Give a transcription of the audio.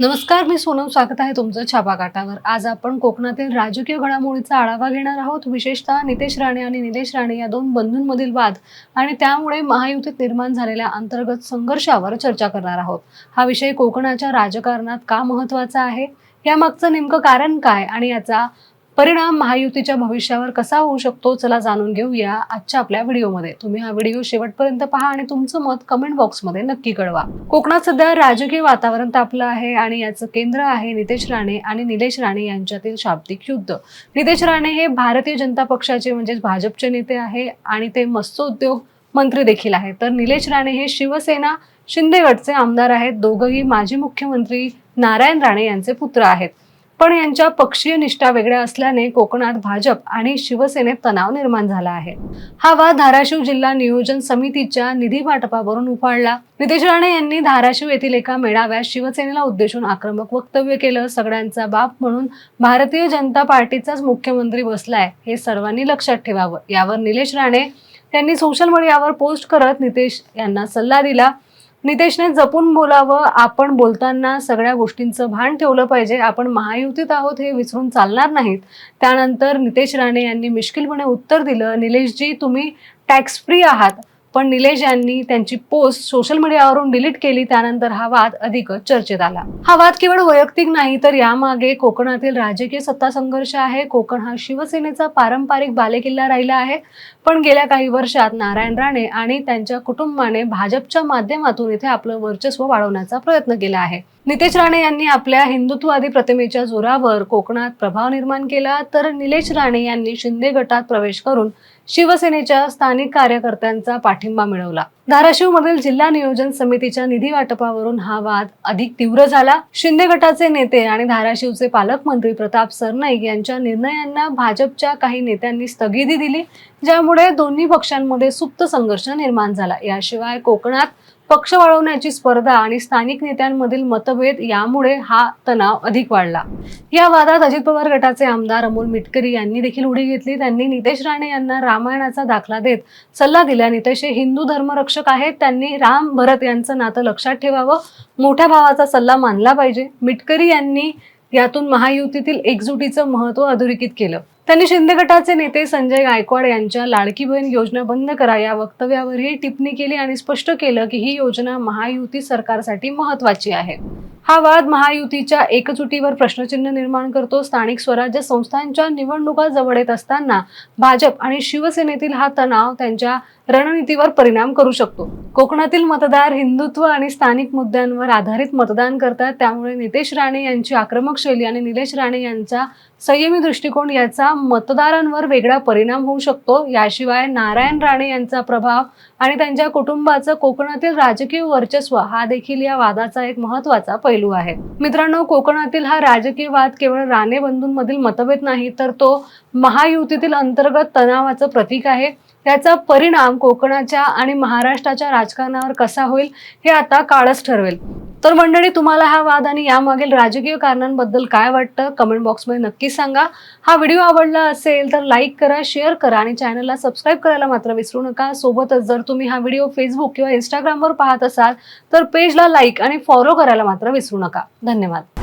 नमस्कार मी सोनम स्वागत आहे तुमचं छापा काटावर आज आपण कोकणातील राजकीय घडामोडीचा आढावा घेणार आहोत. विशेषतः नितेश राणे आणि निलेश राणे या दोन बंधूंमधील वाद आणि त्यामुळे महायुतीत निर्माण झालेल्या अंतर्गत संघर्षावर चर्चा करणार आहोत. हा विषय कोकणाच्या राजकारणात का महत्त्वाचा आहे? यामागचं नेमकं कारण काय आणि याचा परिणाम महायुतीच्या भविष्यावर कसा होऊ शकतो चला जाणून घेऊया आजच्या आपल्या व्हिडिओमध्ये. तुम्ही हा व्हिडिओ शेवटपर्यंत पहा आणि तुमचं मत कमेंट बॉक्समध्ये नक्की कळवा. कोकणात सध्या राजकीय वातावरण तापलं आहे आणि याचं केंद्र आहे नितेश राणे आणि निलेश राणे यांच्यातील शाब्दिक युद्ध. नितेश राणे हे भारतीय जनता पक्षाचे म्हणजेच भाजपचे नेते आहे आणि ते मत्स्योद्योग मंत्री देखील आहेत तर निलेश राणे हे शिवसेना शिंदेगडचे आमदार आहेत. दोघंही माजी मुख्यमंत्री नारायण राणे यांचे पुत्र आहेत. पण यांच्या पक्षीय निष्ठा वेगळ्या असल्याने कोकणात भाजप आणि शिवसेनेत तणाव निर्माण झाला आहे. हा वाद धाराशिव जिल्हा नियोजन समितीच्या निधी वाटपावरून उफाळला. नितेश राणे यांनी धाराशिव येथील एका मेळाव्यात शिवसेनेला उद्देशून आक्रमक वक्तव्य केलं. सगळ्यांचा बाप म्हणून भारतीय जनता पार्टीचाच मुख्यमंत्री बसलाय हे सर्वांनी लक्षात ठेवावं. यावर निलेश राणे त्यांनी सोशल मीडियावर पोस्ट करत नितेश यांना सल्ला दिला. नितेशने जपून बोलावं आपण बोलताना सगळ्या गोष्टींचं भान ठेवलं पाहिजे. आपण महायुतीत आहोत हे विसरून चालणार नाहीत. त्यानंतर नितेश राणे यांनी मिश्किलपणे उत्तर दिलं. निलेशजी तुम्ही टॅक्स फ्री आहात. पण निलेश यांनी त्यांची पोस्ट सोशल मीडियावरून डिलीट केली त्यानंतर हा वाद अधिकच चर्चेत आला. हा वाद केवळ वैयक्तिक नाही तर यामागे कोकणातील राजकीय सत्ता संघर्ष आहे. कोकण हा शिवसेनेचा पारंपरिक बालेकिल्ला राहिला आहे. पण गेल्या काही वर्षात नारायण राणे आणि त्यांच्या कुटुंबाने भाजपच्या माध्यमातून इथे आपलं वर्चस्व वाढवण्याचा प्रयत्न केला आहे. नितेश राणे यांनी आपल्या हिंदुत्ववादी प्रतिमेच्या जोरावर कोकणात प्रभाव निर्माण केला तर निलेश राणे यांनी शिंदे गटात प्रवेश करून शिवसेनेच्या स्थानिक कार्यकर्त्यांचा पाठिंबा मिळवला. धाराशिवमधील जिल्हा नियोजन समितीच्या निधी वाटपावरून हा वाद अधिक तीव्र झाला. शिंदे गटाचे नेते आणि धाराशिवचे पालकमंत्री प्रताप सरनाईक यांच्या निर्णयांना भाजपच्या काही नेत्यांनी स्थगिती दिली ज्यामुळे दोन्ही पक्षांमध्ये सुप्त संघर्ष निर्माण झाला. याशिवाय कोकणात पक्ष वाढवण्याची स्पर्धा आणि स्थानिक नेत्यांमधील मतभेद यामुळे हा तणाव अधिक वाढला. या वादात अजित पवार गटाचे आमदार अमोल मिटकरी यांनी देखील उडी घेतली. त्यांनी नितेश राणे यांना रामायणाचा दाखला देत सल्ला दिला. नितेश हे हिंदू धर्मरक्षक आहेत. त्यांनी राम भरत यांचं नातं लक्षात ठेवावं. मोठ्या भावाचा सल्ला मानला पाहिजे. मिटकरी यांनी यातून महायुतीतील एकजुटीचं महत्त्व अधोरेखित केलं. त्यांनी शिंदे गटाचे नेते संजय गायकवाड यांच्या लाडकी बहीण योजना बंद करा या वक्तव्यावरही टिप्पणी केली आणि स्पष्ट केलं की ही योजना महायुती सरकारसाठी महत्वाची आहे. हा वाद महायुतीच्या एकजुटीवर प्रश्नचिन्ह निर्माण करतो. स्थानिक स्वराज्य संस्थांच्या निवडणुका जवळ येत असताना भाजप आणि शिवसेनेतील हा तणाव त्यांच्या रणनीतीवर परिणाम करू शकतो. कोकणातील मतदार हिंदुत्व आणि स्थानिक मुद्द्यांवर आधारित मतदान करतात. त्यामुळे नितेश राणे यांची आक्रमक शैली आणि निलेश राणे यांचा संयमी दृष्टिकोन याचा मतदारांवर वेगळा परिणाम होऊ शकतो. याशिवाय नारायण राणे यांचा प्रभाव आणि त्यांच्या कुटुंबाचं कोकणातील राजकीय वर्चस्व हा देखील या वादाचा एक महत्त्वाचा पैलू आहे. मित्रांनो कोकणातील हा राजकीय वाद केवळ राणे बंधूंमधील मतभेद नाही तर तो महायुतीतील अंतर्गत तणावाचं प्रतीक आहे. त्याचा परिणाम कोकणाच्या आणि महाराष्ट्राच्या राजकारणावर कसा होईल हे आता काळच ठरवेल. तर मंडळी तुम्हाला हा वाद आणि यामागील राजकीय कारणांबद्दल काय वाटतं? कमेंट बॉक्समध्ये नक्की सांगा. हा व्हिडिओ आवडला असेल तर लाईक करा शेअर करा आणि चॅनलला सबस्क्राईब करायला मात्र विसरू नका. सोबतच जर तुम्ही हा व्हिडिओ फेसबुक किंवा इंस्टाग्रामवर पाहत असाल तर पेजला लाईक आणि फॉलो करायला मात्र विसरू नका. धन्यवाद.